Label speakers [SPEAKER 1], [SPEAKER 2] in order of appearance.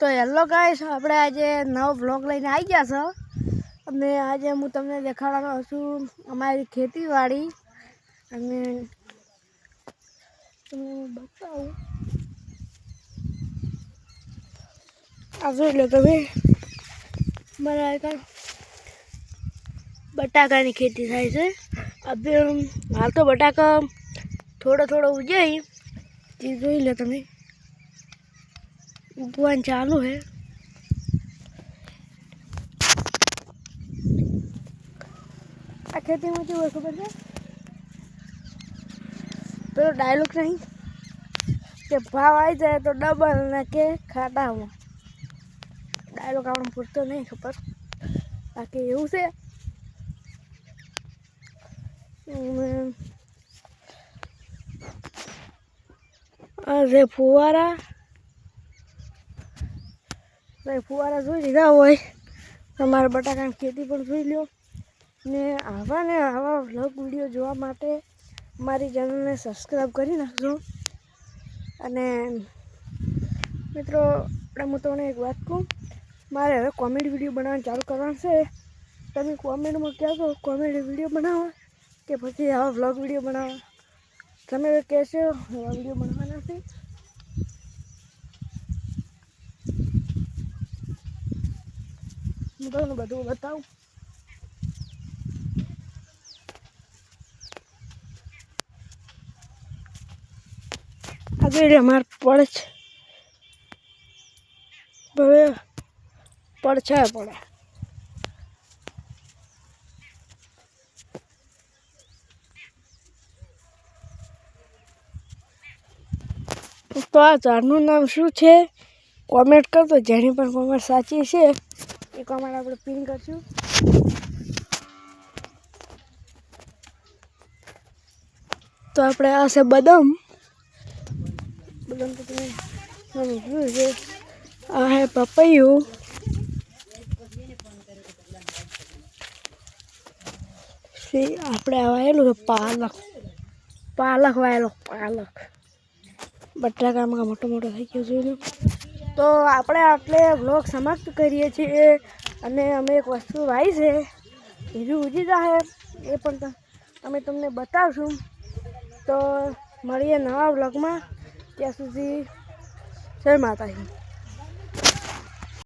[SPEAKER 1] તો હેલો ગાઈશ આપણે આજે નવો બ્લોગ લઈને આવી ગયા છો. અને આજે હું તમને દેખાડવાનો છું અમારી ખેતીવાડી. અને તમને બતાવું. આ જોઈ લો તમે. મારા આગળ બટાકાની ખેતી થાય છે. હવે હાલ તો બટાકા થોડો થોડો ઉજાઈ એ જોઈ લો તમે. ઉગવાનું ચાલુ છે આ ખેતીમાં કેવું હોય ખબર છે? પેલો ડાયલોગ નહીં? કે ભાવ આવી જાય તો ડબલ ને કે ખાટામાં ડાયલોગ આપણને પૂરતો નહીં ખબર. બાકી એવું છે. જે ફુવારા ભાઈ, ફુવારા જોઈ લીધા હોય. તમારા બટાકાની ખેતી પણ જોઈ લો ને આવા ને આવા વ્લોગ વીડિયો જોવા માટે મારી ચેનલને સબસ્ક્રાઈબ કરી નાખજો. અને મિત્રો હું તમને એક વાત કહું. મારે હવે કોમેડી વીડિયો બનાવવાનું ચાલુ કરવાનું છે. તમે કોમેન્ટમાં કહેશો કોમેડી વીડિયો બનાવો કે પછી આવા વ્લોગ વીડિયો બનાવો? તમે કહેશો આવા વીડિયો બનાવવાના છે હું તમને બધું બતાવું. આગળ અમાર પડછ. હવે પડછાય પડે. તો આ ઝાડનું નામ શું છે? કોમેન્ટ કરજો, જેની પણ કોમેન્ટ સાચી છે. એ માટે આપણે પિન કરશું. તો આપણે આ છે બદામ. બદામ તો તમે જોયું છે. આ હે પપૈયું. આપણે વાયેલું છે પાલક. પાલક વાયેલો પાલક. બટાકામાં મોટો મોટો થઈ ગયો લો. તો આપણે આટલે વ્લોગ સમાપ્ત કરીએ છીએ અને અમે એક વસ્તુ વાવી છે બીજું ઉજી જાહે, એ પણ અમે તમને બતાવશું. તો મળીએ નવા બ્લોગમાં ત્યાં સુધી જય માતાજી.